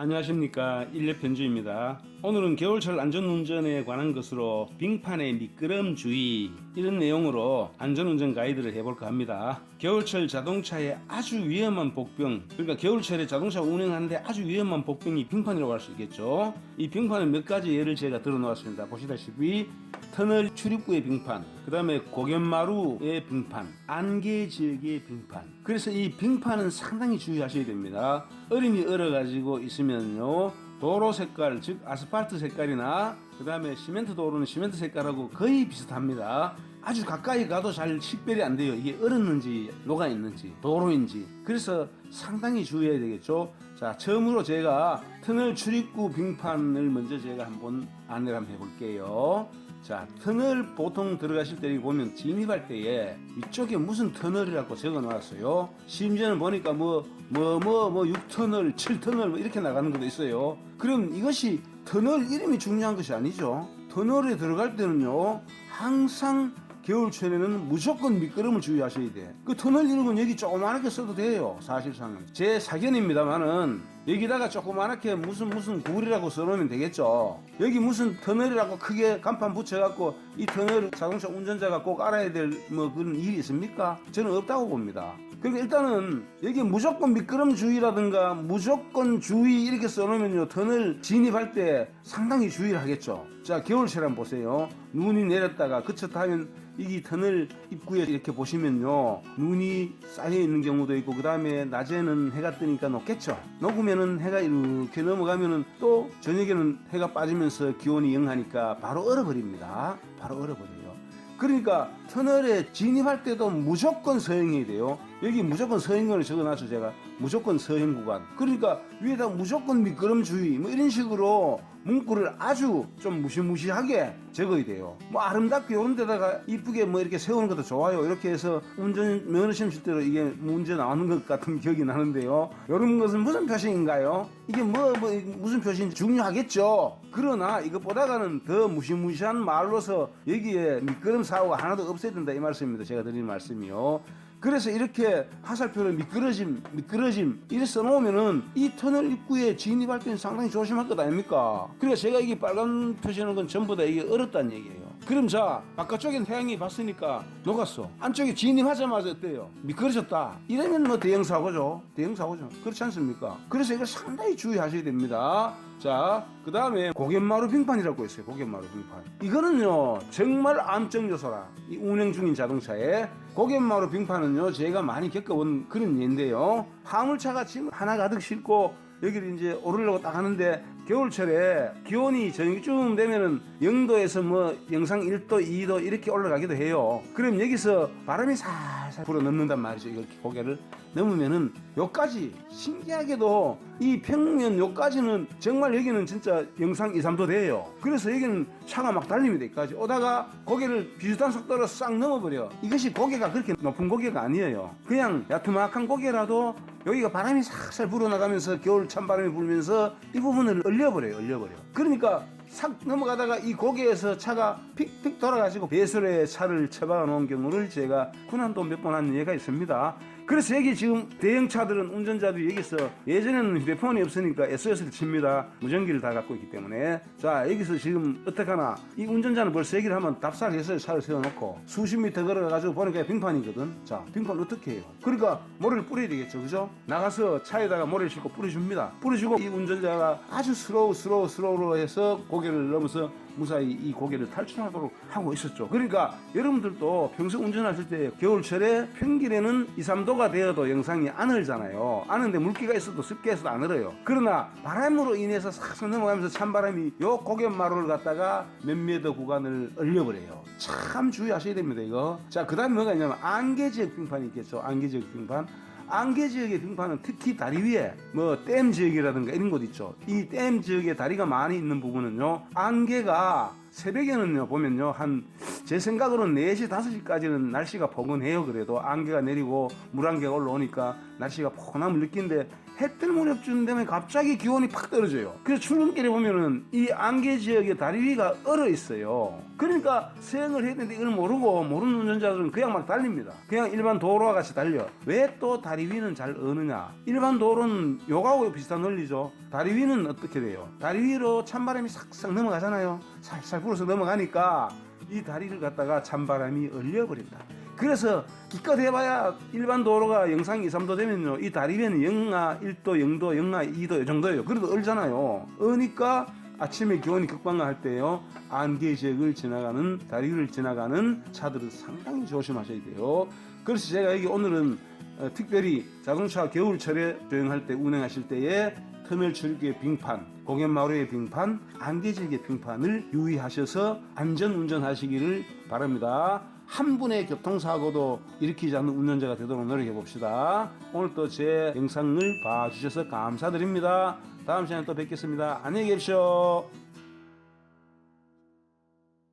안녕하십니까 일레편주입니다. 오늘은 겨울철 안전운전에 관한 것으로 빙판의 미끄럼 주의 이런 내용으로 안전운전 가이드를 해볼까 합니다. 겨울철 자동차의 아주 위험한 복병 그러니까 겨울철에 자동차 운행하는데 아주 위험한 복병이 빙판이라고 할 수 있겠죠. 이 빙판은 몇 가지 예를 제가 들어 놓았습니다. 보시다시피 터널 출입구의 빙판, 그 다음에 고갯마루의 빙판, 안개 지역의 빙판. 그래서 이 빙판은 상당히 주의하셔야 됩니다. 얼음이 얼어가지고 있 으면요. 도로 색깔, 즉 아스팔트 색깔이나 그 다음에 시멘트 도로는 시멘트 색깔하고 거의 비슷합니다. 아주 가까이 가도 잘 식별이 안 돼요. 이게 얼었는지 녹아 있는지 도로인지. 그래서 상당히 주의해야 되겠죠. 자, 처음으로 제가 터널 출입구 빙판을 먼저 제가 한번 안내를 한번 해볼게요. 자, 터널 보통 들어가실 때 보면 진입할 때에 이쪽에 무슨 터널이라고 적어 놨어요. 심지어는 보니까 뭐, 뭐, 뭐, 뭐, 6터널, 7터널 뭐 이렇게 나가는 것도 있어요. 그럼 이것이 터널 이름이 중요한 것이 아니죠. 터널에 들어갈 때는요, 항상 겨울철에는 무조건 미끄럼을 주의하셔야 돼. 그 터널 이름은 여기 조그맣게 써도 돼요. 사실상은. 제 사견입니다만은 여기다가 조그맣게 무슨 무슨 굴이라고 써놓으면 되겠죠. 여기 무슨 터널이라고 크게 간판 붙여갖고 이 터널 자동차 운전자가 꼭 알아야 될 뭐 그런 일이 있습니까? 저는 없다고 봅니다. 그러니까 일단은 여기 무조건 미끄럼 주의라든가 무조건 주의 이렇게 써놓으면요 터널 진입할 때 상당히 주의를 하겠죠. 자 겨울철 한번 보세요. 눈이 내렸다가 그쳤다 하면 이 터널 입구에 이렇게 보시면요 눈이 쌓여 있는 경우도 있고 그 다음에 낮에는 해가 뜨니까 녹겠죠. 녹으면은 해가 이렇게 넘어가면은 또 저녁에는 해가 빠지면서 기온이 영하니까 바로 얼어버립니다. 바로 얼어버려요. 그러니까 터널에 진입할 때도 무조건 서행해야 돼요. 여기 무조건 서행을 적어놨죠 제가 무조건 서행 구간. 그러니까 위에다 무조건 미끄럼 주의 뭐 이런 식으로 문구를 아주 좀 무시무시하게 적어야 돼요. 뭐 아름답게 이런 데다가 이쁘게 뭐 이렇게 세우는 것도 좋아요. 이렇게 해서 운전 면허 시험 칠 때로 이게 문제 나오는 것 같은 기억이 나는데요. 이런 것은 무슨 표시인가요? 이게 뭐, 뭐 무슨 표시인지 중요하겠죠. 그러나 이것보다가는 더 무시무시한 말로서 여기에 미끄럼 사고가 하나도 없어야 된다 이 말씀입니다. 제가 드리는 말씀이요. 그래서 이렇게 화살표를 미끄러짐, 미끄러짐 이렇게 써놓으면은 이 터널 입구에 진입할 때는 상당히 조심할 것 아닙니까? 그러니까 제가 이게 빨간 표시하는 건 전부 다 이게 얼었다는 얘기예요. 그럼 자 바깥쪽엔 태양이 봤으니까 녹았어. 안쪽에 진입하자마자 어때요? 미끄러졌다. 이러면 뭐 대형 사고죠. 대형 사고죠. 그렇지 않습니까? 그래서 이걸 상당히 주의하셔야 됩니다. 자, 그 다음에 고갯마루 빙판이라고 있어요. 고갯마루 빙판. 이거는요, 정말 암적 요소라. 이 운행 중인 자동차에 고갯마루 빙판은요, 제가 많이 겪어본 그런 예인데요. 화물차가 지금 하나 가득 싣고 여기를 이제 오르려고 딱 하는데 겨울철에 기온이 저녁쯤 되면은 0도에서 뭐 영상 1도, 2도 이렇게 올라가기도 해요. 그럼 여기서 바람이 살살 불어 넣는단 말이죠. 이렇게 고개를 넘으면은 요까지 신기하게도 이 평면 요까지는 정말 여기는 진짜 영상 2, 3도 돼요. 그래서 여기는 차가 막 달립니다. 여기까지 오다가 고개를 비슷한 속도로 싹 넘어버려. 이것이 고개가 그렇게 높은 고개가 아니에요. 그냥 야트막한 고개라도 여기가 바람이 살살 불어나가면서 겨울 찬바람이 불면서 이 부분을 얼 려버려요. 얼려버려. 그러니까 싹 넘어가다가 이 고개에서 차가 픽픽 돌아가지고 배설에 차를 처박아 놓은 경우를 제가 군한도 몇 번 한 예가 있습니다. 그래서 여기 지금 대형차들은 운전자들이 여기서 예전에는 휴대폰이 없으니까 SOS를 칩니다. 무전기를 다 갖고 있기 때문에 자 여기서 지금 어떡하나 이 운전자는 벌써 얘기를 하면 답사해서 차를 세워놓고 수십 미터 걸어가지고 보니까 빙판이거든. 자 빙판 어떻게 해요? 그러니까 모래를 뿌려야 되겠죠, 그죠? 나가서 차에다가 모래를 싣고 뿌려줍니다. 뿌려주고 이 운전자가 아주 스로우 스로우 스로우로 해서 고개를 넘어서 무사히 이 고개를 탈출하도록 하고 있었죠. 그러니까 여러분들도 평소 운전하실 때 겨울철에 평일에는 2, 3도가 되어도 영상이 안 얼잖아요. 아는데 물기가 있어도 습기해서도 안 얼어요. 그러나 바람으로 인해서 싹 넘어가면서 찬바람이 요 고갯마루를 갖다가 몇 미터 구간을 얼려버려요. 참 주의하셔야 됩니다, 이거. 자, 그 다음에 뭐가 있냐면 안개 지역 빙판이 있겠죠. 안개 지역 빙판. 안개 지역의 등판은 특히 다리 위에 뭐 댐 지역이라든가 이런 곳 있죠. 이 댐 지역에 다리가 많이 있는 부분은요. 안개가 새벽에는요 보면요 한 제 생각으로는 4시 5시까지는 날씨가 포근해요 그래도 안개가 내리고 물안개가 올라오니까 날씨가 포근함을 느끼는데 해 때문에 주는 데면 갑자기 기온이 팍 떨어져요. 그래서 출근길에 보면은 이 안개 지역에 다리 위가 얼어 있어요. 그러니까 수행을 되는데 이걸 모르고 모르는 운전자들은 그냥 막 달립니다. 그냥 일반 도로와 같이 달려. 왜 또 다리 위는 잘 어느냐? 일반 도로는 요가하고 비슷한 원리죠. 다리 위는 어떻게 돼요? 다리 위로 찬바람이 싹싹 넘어가잖아요. 살살 불어서 넘어가니까 이 다리를 갖다가 찬바람이 얼려버린다. 그래서 기껏 해봐야 일반 도로가 영상 2, 3도 되면요. 이 다리 위에는 영하 1도, 0도, 영하 2도 이 정도예요. 그래도 얼잖아요. 어니까 아침에 기온이 급반가할 때요. 안개 지역을 지나가는 다리 위를 지나가는 차들은 상당히 조심하셔야 돼요. 그래서 제가 여기 오늘은 어, 특별히 자동차 겨울철에 주행할 때 운행하실 때에 터널 출구의 빙판, 공연마루의 빙판, 안개지역의 빙판을 유의하셔서 안전 운전하시기를 바랍니다. 한 분의 교통사고도 일으키지 않는 운전자가 되도록 노력해 봅시다. 오늘 또 제 영상을 봐주셔서 감사드립니다. 다음 시간에 또 뵙겠습니다. 안녕히 계십시오.